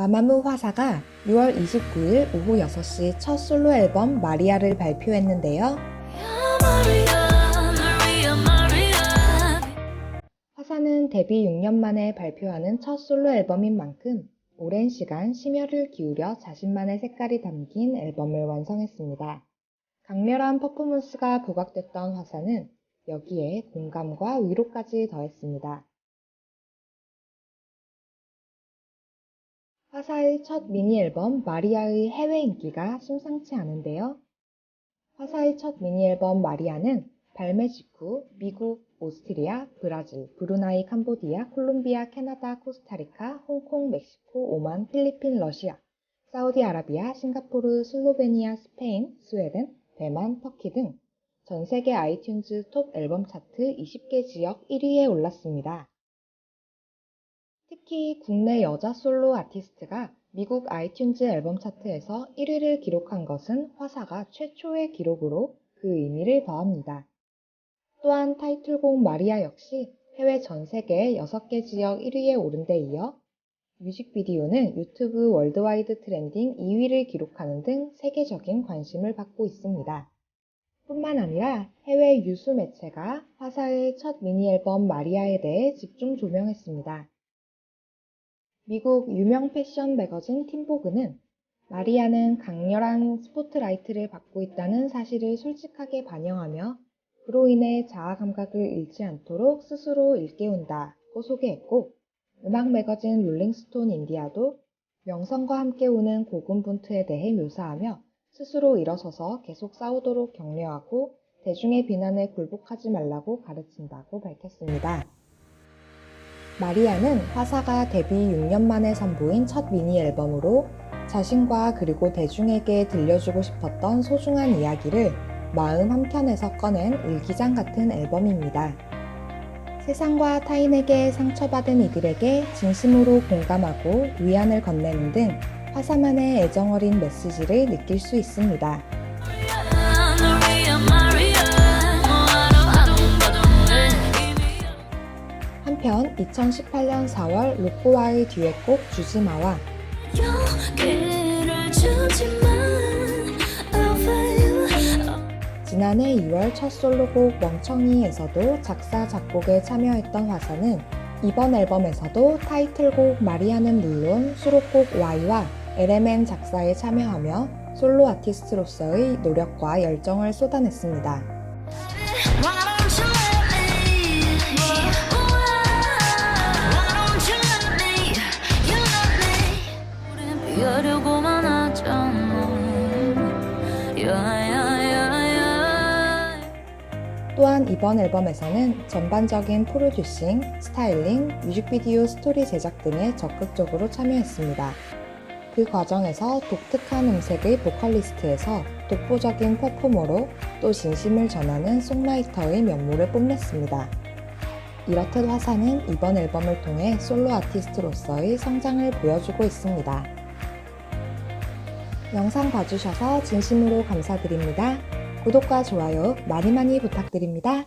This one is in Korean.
마마무 화사가 6월 29일 오후 6시 첫 솔로 앨범 마리아를 발표했는데요. 화사는 데뷔 6년 만에 발표하는 첫 솔로 앨범인 만큼 오랜 시간 심혈을 기울여 자신만의 색깔이 담긴 앨범을 완성했습니다. 강렬한 퍼포먼스가 부각됐던 화사는 여기에 공감과 위로까지 더했습니다. 화사의 첫 미니 앨범 마리아의 해외 인기가 심상치 않은데요. 화사의 첫 미니 앨범 마리아는 발매 직후 미국, 오스트리아, 브라질, 브루나이, 캄보디아, 콜롬비아, 캐나다, 코스타리카, 홍콩, 멕시코, 오만, 필리핀, 러시아, 사우디아라비아, 싱가포르, 슬로베니아, 스페인, 스웨덴, 대만, 터키 등 전 세계 아이튠즈 톱 앨범 차트 20개 지역 1위에 올랐습니다. 특히 국내 여자 솔로 아티스트가 미국 아이튠즈 앨범 차트에서 1위를 기록한 것은 화사가 최초의 기록으로 그 의미를 더합니다. 또한 타이틀곡 마리아 역시 해외 전 세계 6개 지역 1위에 오른 데 이어 뮤직비디오는 유튜브 월드와이드 트렌딩 2위를 기록하는 등 세계적인 관심을 받고 있습니다. 뿐만 아니라 해외 유수 매체가 화사의 첫 미니 앨범 마리아에 대해 집중 조명했습니다. 미국 유명 패션 매거진 팀보그는 마리아는 강렬한 스포트라이트를 받고 있다는 사실을 솔직하게 반영하며 그로 인해 자아 감각을 잃지 않도록 스스로 일깨운다고 소개했고 음악 매거진 롤링스톤 인디아도 명성과 함께 오는 고군분투에 대해 묘사하며 스스로 일어서서 계속 싸우도록 격려하고 대중의 비난에 굴복하지 말라고 가르친다고 밝혔습니다. 마리아는 화사가 데뷔 6년 만에 선보인 첫 미니 앨범으로 자신과 그리고 대중에게 들려주고 싶었던 소중한 이야기를 마음 한켠에서 꺼낸 일기장 같은 앨범입니다. 세상과 타인에게 상처받은 이들에게 진심으로 공감하고 위안을 건네는 등 화사만의 애정어린 메시지를 느낄 수 있습니다. 2018년 4월 로꼬와의 듀엣곡 주지마와 지난해 2월 첫 솔로곡 멍청이에서도 작사, 작곡에 참여했던 화사는 이번 앨범에서도 타이틀곡 마리아는 물론 수록곡 Y와 LMN 작사에 참여하며 솔로 아티스트로서의 노력과 열정을 쏟아냈습니다. 또한 이번 앨범에서는 전반적인 프로듀싱, 스타일링, 뮤직비디오 스토리 제작 등에 적극적으로 참여했습니다. 그 과정에서 독특한 음색의 보컬리스트에서 독보적인 퍼포머로 또 진심을 전하는 송라이터의 면모를 뽐냈습니다. 이렇듯 화사는 이번 앨범을 통해 솔로 아티스트로서의 성장을 보여주고 있습니다. 영상 봐주셔서 진심으로 감사드립니다. 구독과 좋아요 많이 많이 부탁드립니다.